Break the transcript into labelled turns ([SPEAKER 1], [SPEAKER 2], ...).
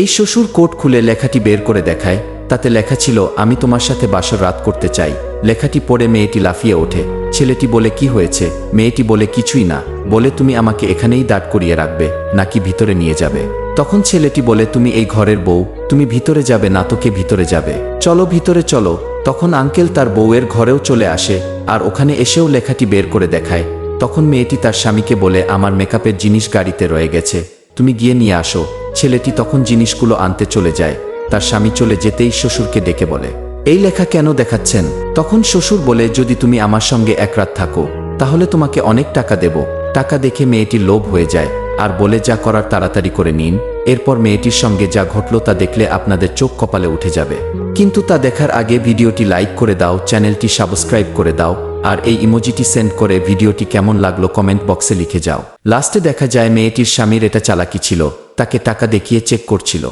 [SPEAKER 1] এই শ্বশুর কোট খুলে লেখাটি বের করে দেখায়, তাতে লেখা ছিল, আমি তোমার সাথে বাসর রাত করতে চাই। লেখাটি পড়ে মেয়েটি লাফিয়ে ওঠে। ছেলেটি বলে, কি হয়েছে? মেয়েটি বলে, কিছুই না। বলে, তুমি আমাকে এখানেই দাঁড় করিয়ে রাখবে, নাকি ভিতরে নিয়ে যাবে? তখন ছেলেটি বলে, তুমি এই ঘরের বউ, তুমি ভিতরে যাবে না তোকে ভিতরে যাবে? চলো, ভিতরে চলো। তখন আঙ্কেল তার বউয়ের ঘরেও চলে আসে, আর ওখানে এসেও লেখাটি বের করে দেখায়। তখন মেয়েটি তার স্বামীকে বলে, আমার মেকআপের জিনিস গাড়িতে রয়ে গেছে, তুমি গিয়ে নিয়ে আসো। ছেলেটি তখন জিনিসগুলো আনতে চলে যায়। তার স্বামী চলে যেতেই শ্বশুরকে ডেকে বলে, এই লেখা কেন দেখাচ্ছেন? তখন শ্বশুর বলে, যদি তুমি আমার সঙ্গে এক রাত থাকো, তাহলে তোমাকে অনেক টাকা দেব। টাকা দেখে মেয়েটি লোভ হয়ে যায়। আর বলে, যা করার তাড়াতাড়ি করে নিন। এরপর মেয়েটির সঙ্গে যা ঘটল তা দেখলে আপনাদের চোখ কপালে উঠে যাবে। কিন্তু তা দেখার আগে ভিডিওটি লাইক করে দাও, চ্যানেলটি সাবস্ক্রাইব করে দাও। আর এই ইমোজিটি সেন্ড করে ভিডিওটি কেমন লাগল কমেন্ট বক্সে লিখে যাও। লাস্টে দেখা যায় মেয়েটির স্বামীর এটা চালাকি ছিল, তাকে টাকা দেখিয়ে চেক করছিল।